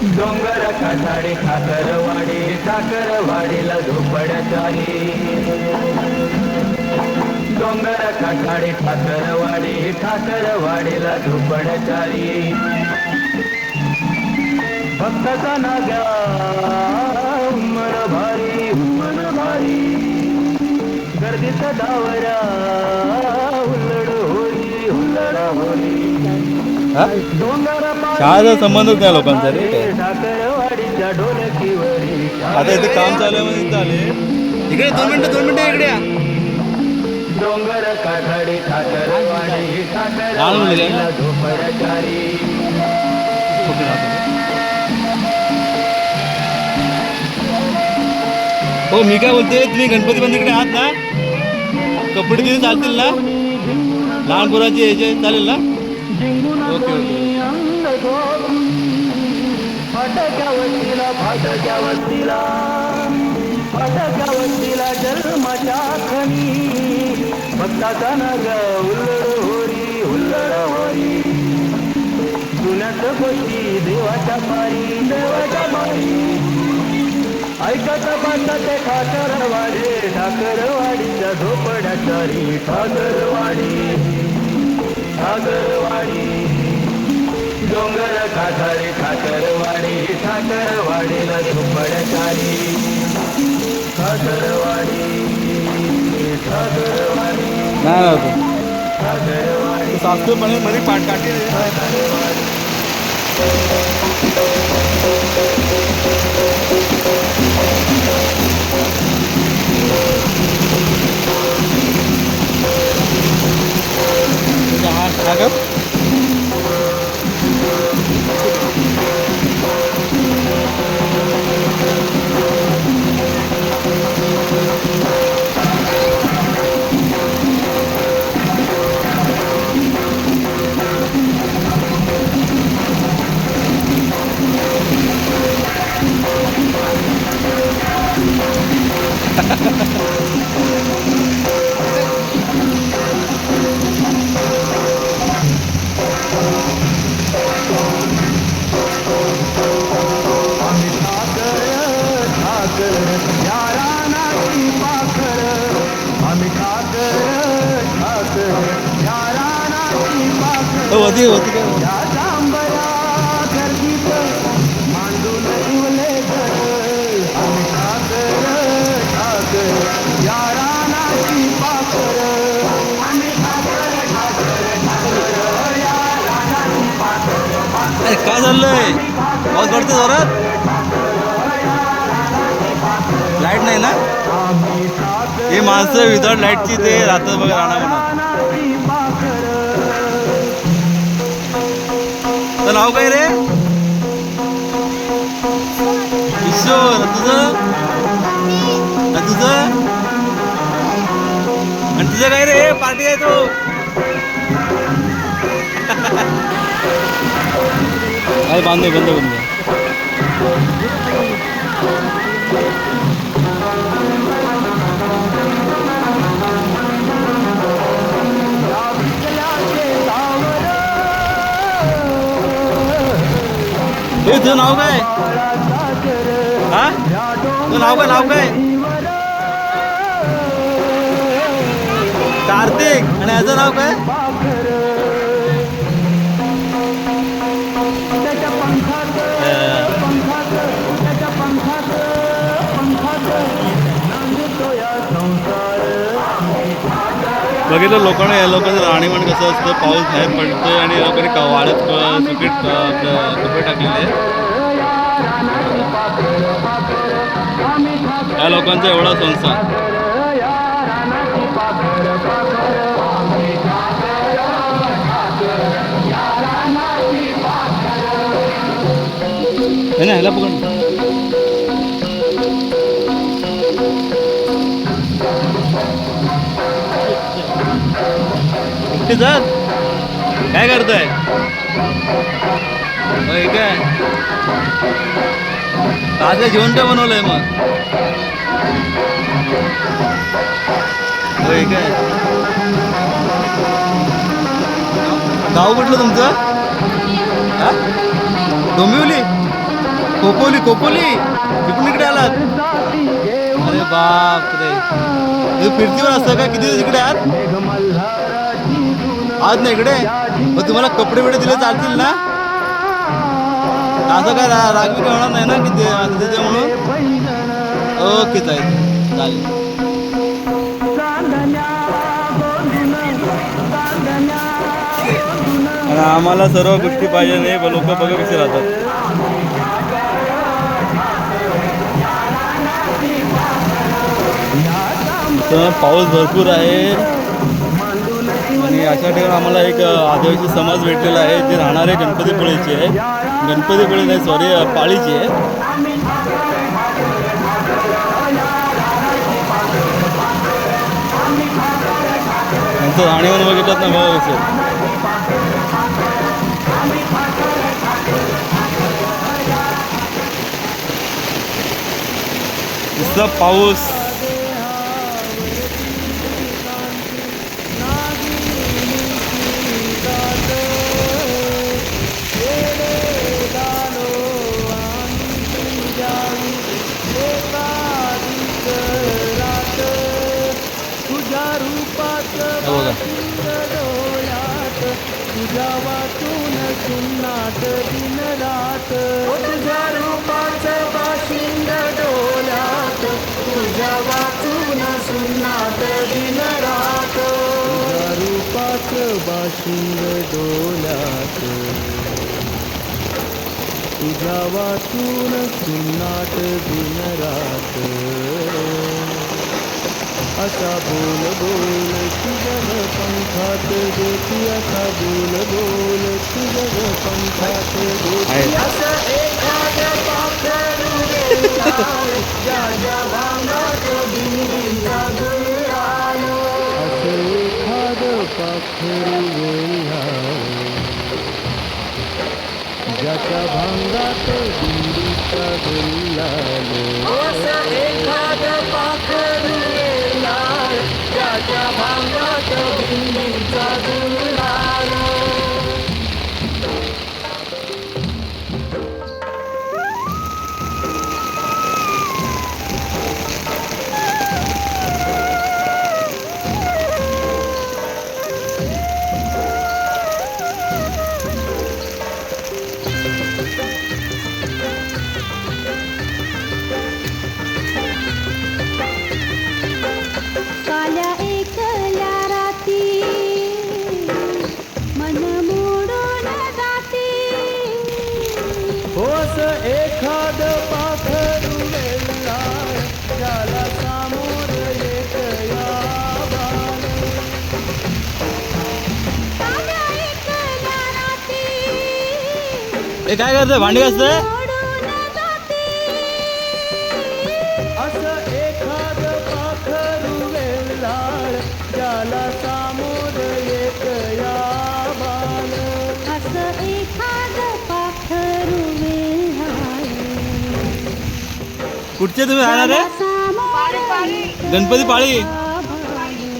डोंगर काठाडे ठाकरवाडी ठाकरवाडीला झोपड्याचारी डोंगर काठाडे ठाकरवाडी ठाकरवाडीला झोपड्याचारी भक्ताचा नागा उमर भारी उमर भारी गर्दीचा डावरा हुल्लड होरी हुल्लड होरी हा? डोंगर शाळेचा संबंधच नाही लोकांचा रे काय. आता इथे काम चालू आहे इथं आले. इकडे दोन मिनिटं दोन मिनिटं इकडे या. डोंगर काठाडी ठाकरवाडी? ठाकरवाडीला झोपड्याचारी हो मी काय बोलते तुम्ही गणपती बंदीकडे आहात ना? कपडे तिथे चालतील ना? लहान पोराची याचे चालेल ना? Okay okay. फाटक्या वस्तीला फाटक्या वस्तीला फाटक्या वस्तीला जन्माच्या खनी भक्ताचा नग हुल्लड होरी हुल्लड होरी. जुन्याच गोष्टी देवाच्या पारी देवाच्या पारी. ऐकत बांधत ठाकरवाडी ठाकरवाडीच्या झोपड्याचारी ठाकरवाडी. ठाकरवाडी. डोंगर काठारी ठाकरवाडी ठाकरवाडीला झोपड्याचारी ठाकरवाडी ठाकरवाडी ठाकरवाडी सासूपणे मध्ये पाठ या रानाची अरे काय चाललंय पाऊस पडते जोरात? लाइट नाही ना? हे माणसं विदाउट लाईटची ते राहतात बघा राहणार म्हणा नाव काय रे? ईश्वर तुझं? आणि तुझं? आणि तुझं काय रे? पार्टी आहे तो. काय बांधे बंद बंद हे तुझं नाव काय? हा? तुझं नाव काय? नाव काय? कार्तिक. आणि याचं नाव काय? बघितलं लोकांना या लोकांचं राहणीमान कसं असतं पाऊस बाहेर पडतो आणि लोकांनी वाढत सुपीट कपडे टाकलेले या लोकांचा एवढा संसार. है ना ह्याला पकड एकटे काय करताय? होय काय आज काय जेवण काय बनवलंय मग. होय काय गाव कुठलं तुमचं? हा? डोंबिवली? कोकोली कोकोली इकडून इकडे आलात? अरे बाप रे फिरतीवर असतं का? किती दिवस इकडे आहात? आज ना इकडे. मग तुम्हाला कपडे बिडे दिले चालतील ना? असं काय राग रागवी काय होणार नाही ना की ते म्हणून ओके चालेल. चालेल. आम्हाला सर्व गोष्टी पाहिजे नाही लोक बघा कसे राहतात. पाऊस भरपूर आहे. अशा ठिकाणी आम्हाला एक आदिवासी समाज भेटलेला आहे. जे राहणारे गणपतीपुळेचे आहे. गणपतीपुळे नाही सॉरी पाळीची आहे. त्यांचं राहणीमान बघितलं ना भाऊ असेल. पाऊस. बघा डोळ्यात तुझ्या वाचून सुन्नाट दिन रात तुझ्या रूपाचं बाशिंग डोळ्यात तुझ्या वाचून सुन्नाट दिन रात तुझ्या रूपाचं बाशिंग डोळ्यात तुझ्या वाचून सुन्नाट दिन रात. আশা ভুল ভুল কি জন পঙ্খাতে দেখি আশা ভুল ভুল কি জন দেখি আশা যা যা যাতা ভাঙ্গা তো দিন দিন আলো। পাখের यावाळ. असं एखाद पाखरू वेल्हाळ कुठचे तुम्ही राहणार आहे? गणपती पाळी.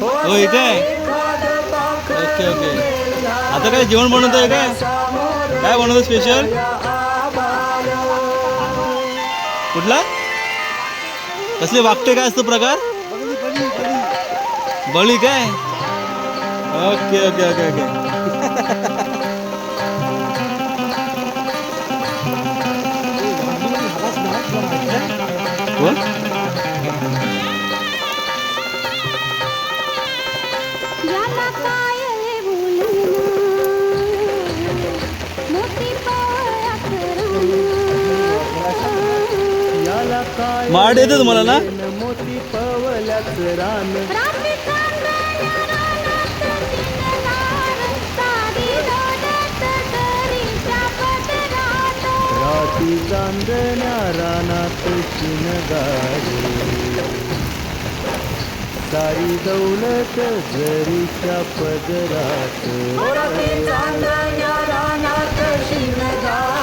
हो इथे ओके ओके. आता काय जेवण बनवतोय काय? काय बनवतो स्पेशल कुठला? कसले वागते काय असतो प्रकार? बळी काय? Okay okay okay okay. कोण? याला माड येते तुम्हाला ना न मोती पवल्याच रान. राती चांदण्या रानात शिनगारे सारी दौलत जरीच्या पदरात चांदण्या रानात शिनगार